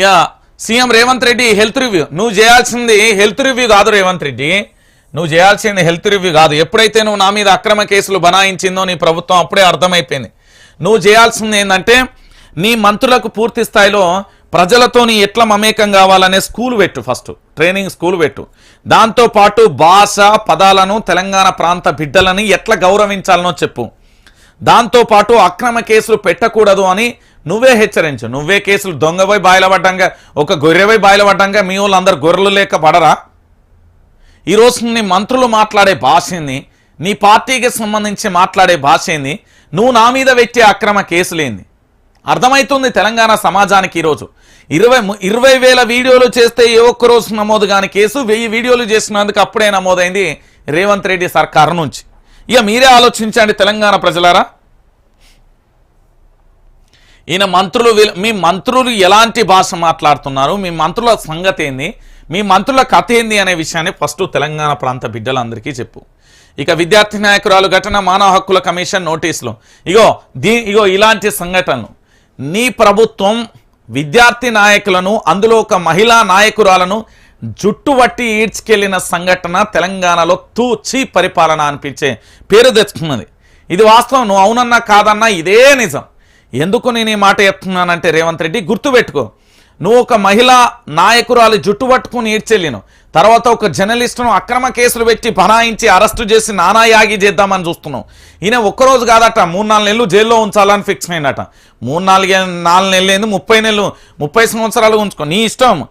Yeah CM Revanth Reddy health review. నువ్వు చేయాల్సింది health review కాదు రేవంత్ రెడ్డి. నువ్వు చేయాల్సింది హెల్త్ రివ్యూ కాదు. ఎప్పుడైతే నువ్వు నా మీద అక్రమ కేసులు బనాయించిందో నీ ప్రభుత్వం అప్పుడే అర్థమైపోయింది. నువ్వు చేయాల్సింది ఏంటంటే నీ మంత్రులకు పూర్తి స్థాయిలో ప్రజలతో నీ ఎట్లా మమేకం కావాలనే స్కూల్ పెట్టు ఫస్ట్. ట్రైనింగ్ స్కూల్ పెట్టు. దాంతోపాటు భాష పదాలను తెలంగాణ ప్రాంత బిడ్డలని ఎట్లా గౌరవించాలనో చెప్పు. దాంతో పాటు అక్రమ కేసులు పెట్టకూడదు అని నువ్వే హెచ్చరించు. నువ్వే కేసులు దొంగపై బాయలపడ్డంగా ఒక గొర్రెపై బాయలపడ్డంగా మీ వాళ్ళందరూ గొర్రెలు లేక పడరా? ఈరోజు నీ మంత్రులు మాట్లాడే భాష ఏంది? నీ పార్టీకి సంబంధించి మాట్లాడే భాష ఏంది? నువ్వు నా మీద పెట్టే అక్రమ కేసులేంది అర్థమవుతుంది తెలంగాణ సమాజానికి ఈరోజు. ఇరవై ఇరవై వేల వీడియోలు చేస్తే ఏ ఒక్క రోజు నమోదు కాని కేసు వెయ్యి వీడియోలు చేసినందుకు అప్పుడే నమోదైంది రేవంత్ రెడ్డి సర్కారు నుంచి. ఇక మీరే ఆలోచించండి తెలంగాణ ప్రజలారా. ఈయన మంత్రులు మీ మంత్రులు ఎలాంటి భాష మాట్లాడుతున్నారు? మీ మంత్రుల సంగతి ఏంది మీ మంత్రుల కథ ఏంది అనే విషయాన్ని ఫస్ట్ తెలంగాణ ప్రాంత బిడ్డలందరికీ చెప్పు. ఇక విద్యార్థి నాయకురాలు ఘటన మానవ హక్కుల కమిషన్ నోటీసులు. ఇగో దీ ఇగో ఇలాంటి సంఘటనలు. నీ ప్రభుత్వం విద్యార్థి నాయకులను అందులో ఒక మహిళా నాయకురాలను జుట్టు వట్టి ఈడ్చుకెళ్ళిన సంఘటన తెలంగాణలో తూచి పరిపాలన అనిపించే పేరు తెచ్చుకున్నది. ఇది వాస్తవం. నువ్వు అవునన్నా కాదన్నా ఇదే నిజం. ఎందుకు నేను ఈ మాట చెప్తున్నానంటే రేవంత్ రెడ్డి గుర్తుపెట్టుకో. నువ్వు ఒక మహిళా నాయకురాలు జుట్టు పట్టుకుని ఈడ్చెళ్ళిను తర్వాత ఒక జర్నలిస్టును అక్రమ కేసులు పెట్టి బనాయించి అరెస్టు చేసి నానాయాగి చేద్దామని చూస్తున్నావు. ఈయన ఒక్కరోజు కాదట మూడు నాలుగు నెలలు జైల్లో ఉంచాలని ఫిక్స్ అయిందట మూడు నాలుగు నాలుగు నెలలు ఏంది ముప్పై నెలలు ముప్పై సంవత్సరాలు ఉంచుకో. నీ ఇష్టం.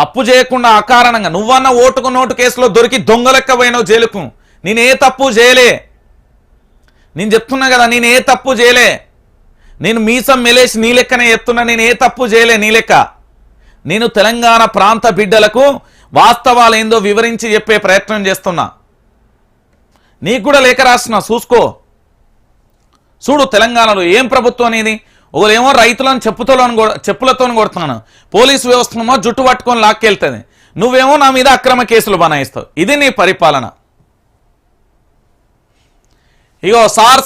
తప్పు చేయకుండా అకారణంగా నువ్వన్న ఓటుకు నోటు కేసులో దొరికి దొంగలెక్క పోయినావు జైలుకు. నేను ఏ తప్పు చేయలే. నేను చెప్తున్నా కదా నేను ఏ తప్పు చేయలే. నేను మీసం మెలేసి నీ లెక్కనే చెప్తున్నా నేను ఏ తప్పు చేయలే నీ లెక్క. నేను తెలంగాణ ప్రాంత బిడ్డలకు వాస్తవాలు ఏందో వివరించి చెప్పే ప్రయత్నం చేస్తున్నా. నీకు కూడా లేఖ రాస్తున్నా చూసుకో. చూడు తెలంగాణలో ఏం ప్రభుత్వం అనేది? ఒకరేమో రైతులను చెప్పుతో చెప్పులతో కొడుతున్నాను. పోలీసు వ్యవస్థమో జుట్టు పట్టుకొని లాక్కెళ్తుంది. నువ్వేమో నా మీద అక్రమ కేసులు బనాయిస్తావు. ఇది నీ పరిపాలన. ఇగో సార్